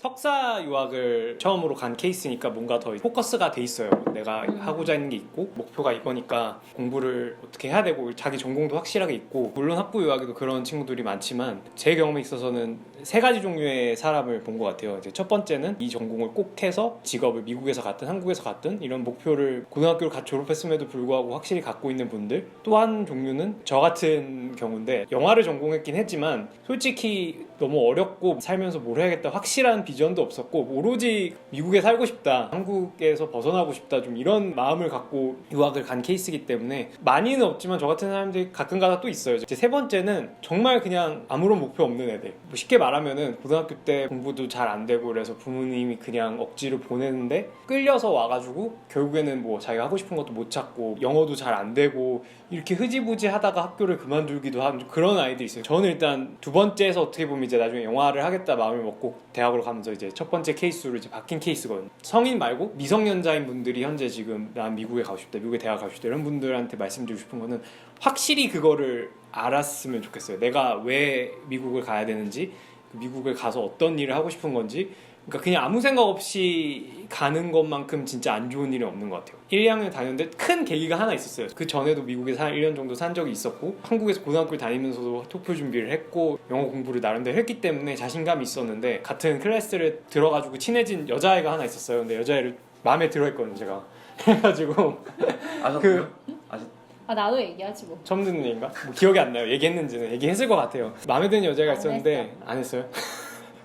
석사 유학을 처음으로 간 케이스니까 뭔가 더 포커스가 돼 있어요. 내가 음. 하고자 하는 게 있고 목표가 이거니까 공부를 어떻게 해야 되고 자기 전공도 확실하게 있고 물론 학부 유학에도 그런 친구들이 많지만 제 경험에 있어서는 세 가지 종류의 사람을 본 것 같아요. 이제 첫 번째는 이 전공을 꼭 해서 직업을 미국에서 갔든 한국에서 갔든 이런 목표를 고등학교를 갓 졸업했음에도 불구하고 확실히 갖고 있는 분들 또 한 종류는 저 같은 경우인데 영화를 전공했긴 했지만 솔직히 너무 어렵고 살면서 뭘 해야겠다 확실한 비전도 없었고 오로지 미국에 살고 싶다 한국에서 벗어나고 싶다 좀 이런 마음을 갖고 유학을 간 케이스이기 때문에 많이는 없지만 저 같은 사람들이 가끔가다 또 있어요 이제 세 번째는 정말 그냥 아무런 목표 없는 애들 뭐 쉽게 말하면은 고등학교 때 공부도 잘 안 되고 그래서 부모님이 그냥 억지로 보내는데 끌려서 와가지고 결국에는 뭐 자기가 하고 싶은 것도 못 찾고 영어도 잘 안 되고 이렇게 흐지부지 하다가 학교를 그만두기도 하는 그런 아이들이 있어요. 저는 일단 두 번째에서 어떻게 보면 이제 나중에 영화를 하겠다 마음을 먹고 대학으로 가면서 이제 첫 번째 케이스로 이제 바뀐 케이스거든요. 성인 말고 미성년자인 분들이 현재 지금 난 미국에 가고 싶다, 미국에 대학 가고 싶다 이런 분들한테 말씀드리고 싶은 거는 확실히 그거를 알았으면 좋겠어요. 내가 왜 미국을 가야 되는지, 그 미국을 가서 어떤 일을 하고 싶은 건지 그러니까 그냥 아무 생각 없이 가는 것만큼 진짜 안 좋은 일이 없는 것 같아요. 1, 2학년 다녔는데 큰 계기가 하나 있었어요. 그 전에도 미국에서 한 1년 정도 산 적이 있었고 한국에서 고등학교를 다니면서도 토플 준비를 했고 영어 공부를 나름대로 했기 때문에 자신감이 있었는데 같은 클래스를 들어가지고 친해진 여자애가 하나 있었어요. 근데 여자애를 마음에 들어 했거든요, 제가. 그래가지고 아셨 그- 아셨 아 나도 얘기하지 뭐. 처음 듣는 얘기인가? 뭐 기억이 안 나요. 얘기했는지는 얘기했을 것 같아요. 마음에 드는 여자가 안 있었는데 안 했어요.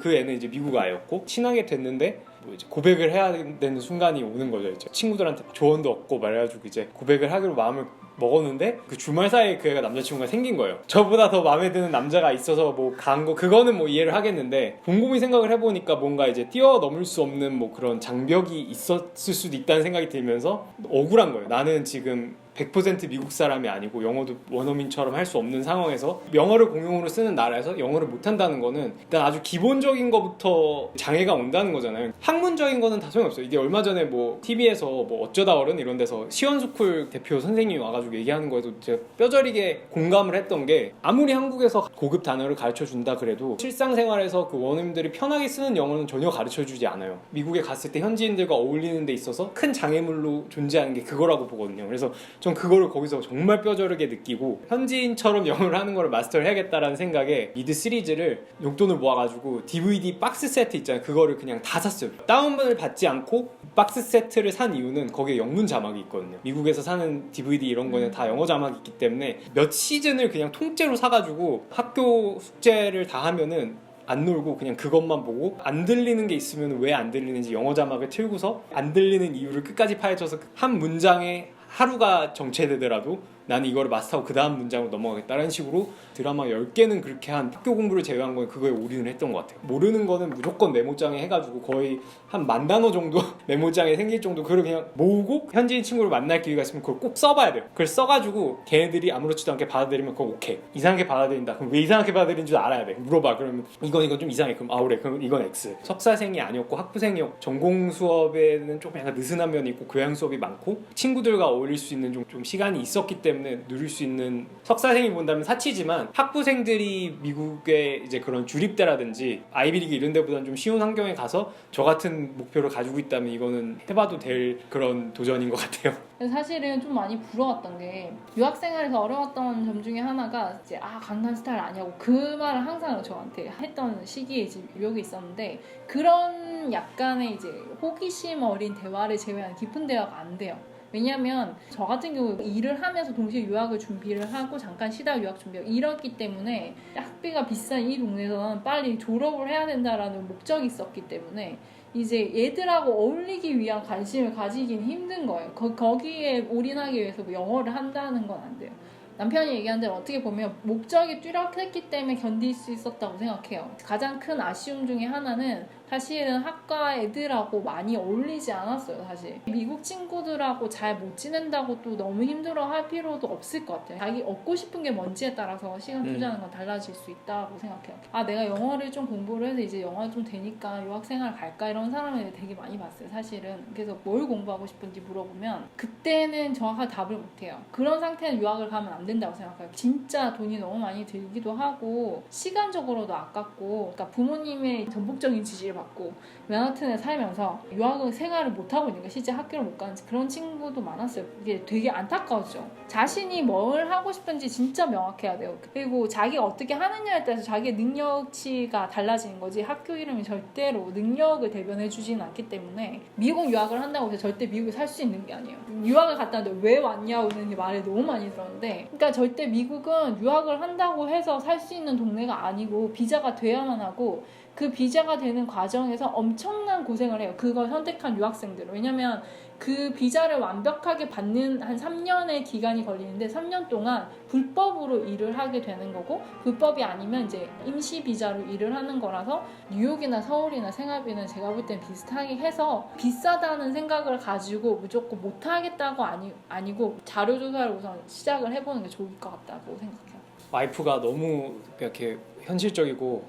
그 애는 이제 미국 아이였고 친하게 됐는데 뭐 이제 고백을 해야 되는 순간이 오는 거죠. 이제 친구들한테 조언도 얻고 말해가지고 이제 고백을 하기로 마음을 먹었는데 그 주말 사이에 그 애가 남자친구가 생긴 거예요. 저보다 더 마음에 드는 남자가 있어서 뭐 간 거 그거는 뭐 이해를 하겠는데 곰곰이 생각을 해보니까 뭔가 이제 뛰어넘을 수 없는 뭐 그런 장벽이 있었을 수도 있다는 생각이 들면서 억울한 거예요. 나는 지금 100% 미국 사람이 아니고 영어도 원어민처럼 할 수 없는 상황에서 영어를 공용으로 쓰는 나라에서 영어를 못한다는 거는 일단 아주 기본적인 것부터 장애가 온다는 거잖아요. 학문적인 거는 다 소용없어요. 이게 얼마 전에 뭐 TV에서 뭐 어쩌다 어른 이런 데서 시원스쿨 대표 선생님이 와가지고 얘기하는 거에도 제가 뼈저리게 공감을 했던 게 아무리 한국에서 고급 단어를 가르쳐 준다 그래도 실상생활에서 그 원어민들이 편하게 쓰는 영어는 전혀 가르쳐 주지 않아요. 미국에 갔을 때 현지인들과 어울리는 데 있어서 큰 장애물로 존재하는 게 그거라고 보거든요. 그래서 전 그거를 거기서 정말 뼈저리게 느끼고 현지인처럼 영어를 하는 걸 마스터를 해야겠다라는 생각에 미드 시리즈를 용돈을 모아가지고 DVD 박스 세트 있잖아요. 그거를 그냥 다 샀어요. 다운을 받지 않고 박스 세트를 산 이유는 거기에 영문 자막이 있거든요. 미국에서 사는 DVD 이런 거는 다 영어 자막이 있기 때문에 몇 시즌을 그냥 통째로 사가지고 학교 숙제를 다 하면은 안 놀고 그냥 그것만 보고 안 들리는 게 있으면 왜 안 들리는지 영어 자막을 틀고서 안 들리는 이유를 끝까지 파헤쳐서 한 문장에 하루가 정체되더라도 나는 이거를 마스터하고 그 다음 문장으로 넘어가겠다는 식으로 드라마 10개는 그렇게 한 학교 공부를 제외한 건 그거에 올인을 했던 것 같아요. 모르는 거는 무조건 메모장에 해가지고 거의 한 만 단어 정도 메모장에 생길 정도 그걸 그냥 모으고 현지인 친구를 만날 기회가 있으면 그걸 꼭 써봐야 돼요. 그걸 써가지고 걔네들이 아무렇지도 않게 받아들이면 그거 오케이. 이상하게 받아들인다. 그럼 왜 이상하게 받아들인 줄 알아야 돼. 물어봐. 그러면 이건 이건 좀 이상해. 그럼 아 그래. 그럼 이건 X. 석사생이 아니었고 학부생이었고 전공 수업에는 조금 약간 느슨한 면이 있고 교양 수업이 많고 친구들과 어울 릴 수 있는 좀, 좀 시간이 있었기 때문에 누릴 수 있는 석사생이 본다면 사치지만 학부생들이 미국의 이제 그런 주립대라든지 아이비리그 이런 데보다는 좀 쉬운 환경에 가서 저 같은 목표를 가지고 있다면 이거는 해봐도 될 그런 도전인 것 같아요. 사실은 좀 많이 부러웠던 게 유학 생활에서 어려웠던 점 중에 하나가 이제 아 강남 스타일 아니냐고 그 말을 항상 저한테 했던 시기에 이제 유혹이 있었는데 그런 약간의 이제 호기심 어린 대화를 제외한 깊은 대화가 안 돼요. 왜냐면 저 같은 경우 일을 하면서 동시에 유학을 준비를 하고 잠깐 쉬다 유학 준비하고 이렇기 때문에 학비가 비싼 이 동네에서는 빨리 졸업을 해야 된다라는 목적이 있었기 때문에 이제 얘들하고 어울리기 위한 관심을 가지긴 힘든 거예요. 거, 거기에 올인하기 위해서 뭐 영어를 한다는 건 안 돼요. 남편이 얘기한 대로 어떻게 보면 목적이 뚜렷했기 때문에 견딜 수 있었다고 생각해요. 가장 큰 아쉬움 중에 하나는 사실은 학과 애들하고 많이 어울리지 않았어요, 사실. 미국 친구들하고 잘 못 지낸다고 또 너무 힘들어 할 필요도 없을 것 같아요. 자기 얻고 싶은 게 뭔지에 따라서 시간 음. 투자하는 건 달라질 수 있다고 생각해요. 아, 내가 영어를 좀 공부를 해서 이제 영어 좀 되니까 유학생활 갈까 이런 사람을 되게 많이 봤어요, 사실은. 그래서 뭘 공부하고 싶은지 물어보면 그때는 정확한 답을 못해요. 그런 상태는 유학을 가면 안 된다고 생각해요. 진짜 돈이 너무 많이 들기도 하고 시간적으로도 아깝고 그러니까 부모님의 전폭적인 지지를 받고 맨하튼에 살면서 유학을 생활을 못 하고 있는 거 실제 학교를 못 가는 그런 친구도 많았어요. 이게 되게 안타까웠죠. 자신이 뭘 하고 싶은지 진짜 명확해야 돼요. 그리고 자기가 어떻게 하느냐에 따라서 자기의 능력치가 달라지는 거지 학교 이름이 절대로 능력을 대변해 주지는 않기 때문에 미국 유학을 한다고 해서 절대 미국에 살 수 있는 게 아니에요. 유학을 갔다 왔는데 왜 왔냐고는 말을 너무 많이 들었는데 그러니까 절대 미국은 유학을 한다고 해서 살 수 있는 동네가 아니고 비자가 돼야만 하고 그 비자가 되는 과정에서 엄청난 고생을 해요. 그걸 선택한 유학생들은. 왜냐면 그 비자를 완벽하게 받는 한 3년의 기간이 걸리는데 3년 동안 불법으로 일을 하게 되는 거고 불법이 아니면 이제 임시 비자로 일을 하는 거라서 뉴욕이나 서울이나 생활비는 제가 볼 땐 비슷하게 해서 비싸다는 생각을 가지고 무조건 못 하겠다고 아니, 아니고 자료 조사를 우선 시작을 해보는 게 좋을 것 같다고 생각해요. 와이프가 너무 이렇게 현실적이고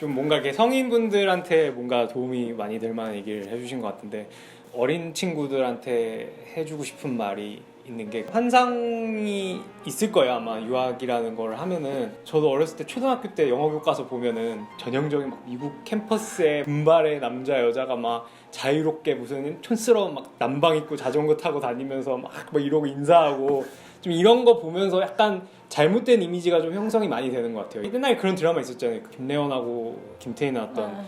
좀 뭔가 이렇게 성인분들한테 뭔가 도움이 많이 될 만한 얘기를 해주신 것 같은데 어린 친구들한테 해주고 싶은 말이 있는 게 환상이 있을 거예요 아마 유학이라는 걸 하면은. 저도 어렸을 때 초등학교 때 영어 교과서 보면은 전형적인 막 미국 캠퍼스에 분발의 남자 여자가 막 자유롭게 무슨 촌스러운 막 남방 입고 자전거 타고 다니면서 막, 막 이러고 인사하고 좀 이런 거 보면서 약간 잘못된 이미지가 좀 형성이 많이 되는 것 같아요. 옛날에 그런 드라마 있었잖아요. 그 김래원하고 김태희 나왔던 아,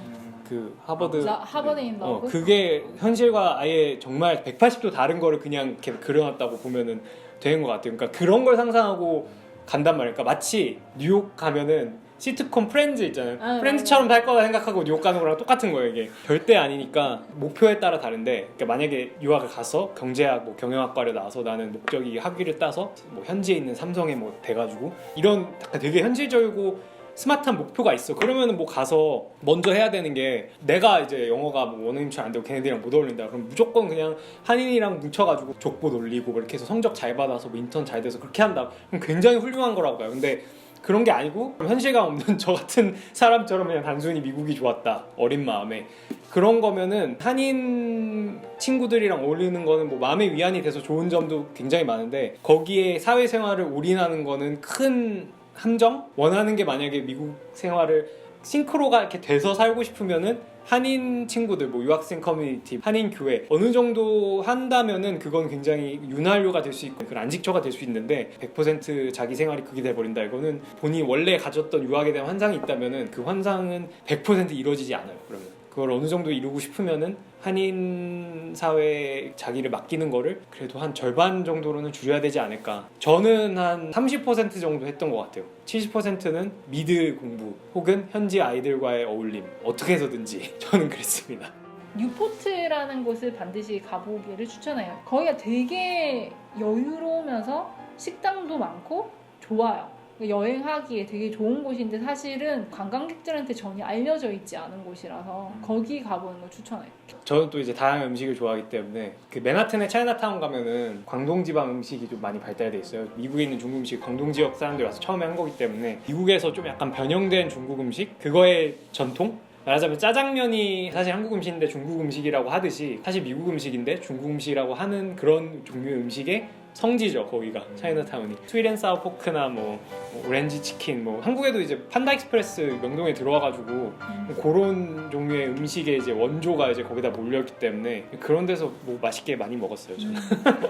그 하버드 라- 하버드 인 어, 러브? 그게 현실과 아예 정말 180도 다른 거를 그냥 이렇게 그려놨다고 보면은 되는 것 같아요. 그러니까 그런 걸 상상하고 간단 말이에요. 그러니까 마치 뉴욕 가면은 시트콤 프렌즈 있잖아요. 아, 프렌즈처럼 살 거다 생각하고 뉴욕 가는 거랑 똑같은 거예요. 이게 절대 아니니까 목표에 따라 다른데, 그러니까 만약에 유학을 가서 경제학, 뭐 경영학과를 나와서 나는 목적이 학위를 따서 뭐 현지에 있는 삼성에 뭐 돼가지고 이런 되게 현실적이고 스마트한 목표가 있어. 그러면은 뭐 가서 먼저 해야 되는 게 내가 이제 영어가 뭐 원어민처럼 안 되고 걔네들이랑 못 어울린다. 그럼 무조건 그냥 한인이랑 뭉쳐가지고 족보 돌리고 뭐 이렇게 해서 성적 잘 받아서 뭐 인턴 잘 돼서 그렇게 한다. 그럼 굉장히 훌륭한 거라고 봐요. 근데 그런 게 아니고 현실감 없는 저 같은 사람처럼 그냥 단순히 미국이 좋았다. 어린 마음에. 그런 거면은 한인 친구들이랑 어울리는 거는 뭐 마음의 위안이 돼서 좋은 점도 굉장히 많은데 거기에 사회생활을 올인하는 거는 큰 함정? 원하는 게 만약에 미국 생활을 싱크로가 이렇게 돼서 살고 싶으면은 한인 친구들, 뭐 유학생 커뮤니티, 한인 교회 어느 정도 한다면은 그건 굉장히 윤활유가 될 수 있고 그 안식처가 될 수 있는데 100% 자기 생활이 그게 돼버린다 이거는 본인이 원래 가졌던 유학에 대한 환상이 있다면은 그 환상은 100% 이루어지지 않아요. 그러면 그걸 어느 정도 이루고 싶으면은 한인 사회에 자기를 맡기는 거를 그래도 한 절반 정도로는 줄여야 되지 않을까. 저는 한 30% 정도 했던 것 같아요. 70%는 미드 공부 혹은 현지 아이들과의 어울림 어떻게 해서든지 저는 그랬습니다. 뉴포트라는 곳을 반드시 가보기를 추천해요. 거기가 되게 여유로우면서 식당도 많고 좋아요. 여행하기에 되게 좋은 곳인데 사실은 관광객들한테 전혀 알려져 있지 않은 곳이라서 거기 가보는 걸 추천해요. 저는 또 이제 다양한 음식을 좋아하기 때문에 그 맨하튼의 차이나타운 가면은 광동 지방 음식이 좀 많이 발달돼 있어요. 미국에 있는 중국 음식 광동 지역 사람들이 와서 처음에 한 거기 때문에 미국에서 좀 약간 변형된 중국 음식 그거의 전통 말하자면 짜장면이 사실 한국 음식인데 중국 음식이라고 하듯이 사실 미국 음식인데 중국 음식이라고 하는 그런 종류의 음식의 성지죠 거기가 차이나타운이 스위트앤사워 포크나 뭐, 뭐 오렌지 치킨 뭐 한국에도 이제 판다 익스프레스 명동에 들어와가지고 음. 그런 종류의 음식의 이제 원조가 이제 거기다 몰렸기 때문에 그런 데서 뭐 맛있게 많이 먹었어요 저는.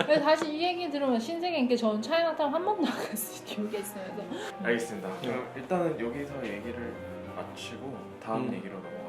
그래서 다시 이 얘기 들으면 신세계인 게 저는 차이나타운 한 번도 안 갔어요. 기억이 있으면서 알겠습니다. 그럼 일단은 여기서 얘기를 마치고 다음 음. 얘기로 넘어가